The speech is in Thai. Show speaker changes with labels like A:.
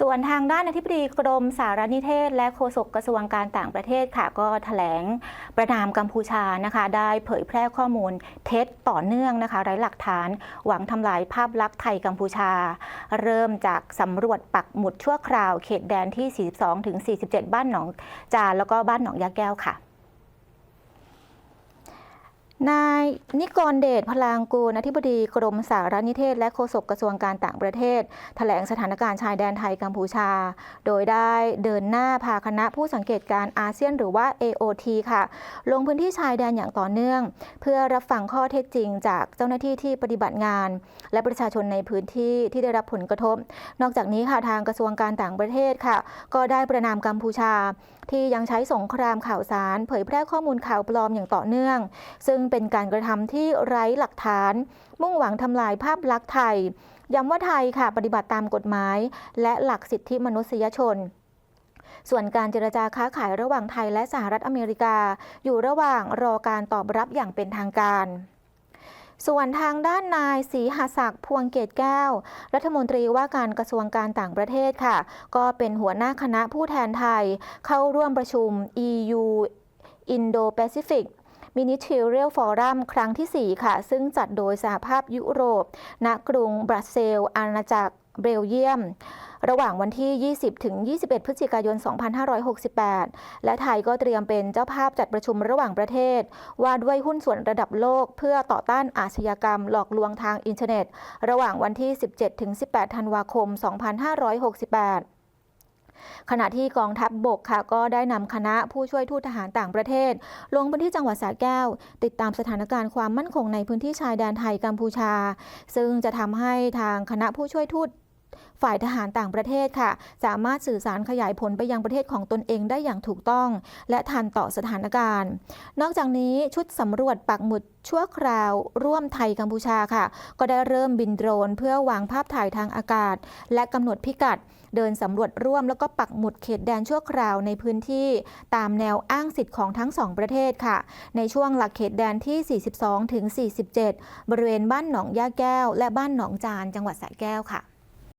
A: ส่วนทางด้านอธิบดีกรมสารนิเทศ และโฆษกกระทรวงการต่างประเทศค่ะ ก็แถลงประนามกัมพูชานะคะ ได้เผยแพร่ข้อมูลเท็จต่อเนื่องนะคะไร้หลักฐานหวังทำลายภาพลักษณ์ไทยกัมพูชา เริ่มจากสำรวจปักหมุดชั่วคราวเขตแดนที่ 42ถึง47 บ้านหนองจานแล้วก็บ้านหนองยาแก้วค่ะ นายนิกรเดชพลางกูลอธิบดีกรมสารนิเทศ และโฆษกกระทรวงการต่างประเทศแถลงสถานการณ์ชายแดนไทยกัมพูชา โดยได้เดินหน้าพาคณะผู้สังเกตการอาเซียนหรือว่า AOT ค่ะ ลงพื้นที่ชายแดนอย่างต่อเนื่อง เพื่อรับฟังข้อเท็จจริงจากเจ้าหน้าที่ที่ปฏิบัติงาน และประชาชนในพื้นที่ที่ได้รับผลกระทบ นอกจากนี้ค่ะทางกระทรวงการต่างประเทศค่ะ ก็ได้ประนามกัมพูชา ที่ยังใช้สงครามข่าวสาร เผยแพร่ข้อมูลข่าวปลอมอย่างต่อเนื่อง ซึ่งเป็นการกระทำที่ไร้หลักฐาน มุ่งหวังทำลายภาพลักษณ์ไทย ย้ำว่าไทยค่ะปฏิบัติตามกฎหมาย และหลักสิทธิมนุษยชนส่วนการเจรจาค้าขายระหว่างไทยและสหรัฐอเมริกา อยู่ระหว่างรอการตอบรับอย่างเป็นทางการ ส่วนทางด้านนายศรีหศักดิ์พวงเกตแก้ว รัฐมนตรีว่าการกระทรวงการต่างประเทศค่ะ ก็เป็นหัวหน้าคณะผู้แทนไทย เข้าร่วมประชุม EU Indo-Pacific Ministerial Forum ครั้งที่ 4 ค่ะ ซึ่งจัดโดยสหภาพยุโรป ณ กรุงบรัสเซลอาณาจักรเบลเยียม ระหว่างวันที่ 20 ถึง 21 พฤศจิกายน 2568 และไทยก็เตรียมเป็นเจ้าภาพจัดประชุมระหว่างประเทศ ว่าด้วยหุ้นส่วนระดับโลกเพื่อต่อต้านอาชญากรรมหลอกลวงทางอินเทอร์เน็ต ระหว่างวันที่ 17 ถึง 18 ธันวาคม 2568 ขณะที่กองทัพบบกค่ะก็ได้นำคณะผู้ช่วยทูตทหารต่างประเทศ ลงพื้นที่จังหวัดสระแก้ว ติดตามสถานการณ์ความมั่นคงในพื้นที่ชายแดนไทยกัมพูชา ซึ่งจะทำให้ทางคณะผู้ช่วยทูต ฝ่ายทหารต่างประเทศค่ะ สามารถสื่อสารขยายผลไปยังประเทศของตนเองได้อย่างถูกต้อง และทันต่อสถานการณ์ นอกจากนี้ชุดสำรวจปักหมุดชั่วคราวร่วมไทยกัมพูชาค่ะ ก็ได้เริ่มบินโดรน เพื่อวางภาพถ่ายทางอากาศ และกำหนดพิกัด เดินสำรวจร่วมแล้วก็ปักหมุดเขตแดนชั่วคราวในพื้นที่ ตามแนวอ้างสิทธิ์ของทั้งสองประเทศค่ะ ในช่วงหลักเขตแดนที่ 42ถึง47 บริเวณบ้านหนองย่าแก้ว และบ้านหนองจานจังหวัดสระแก้วค่ะ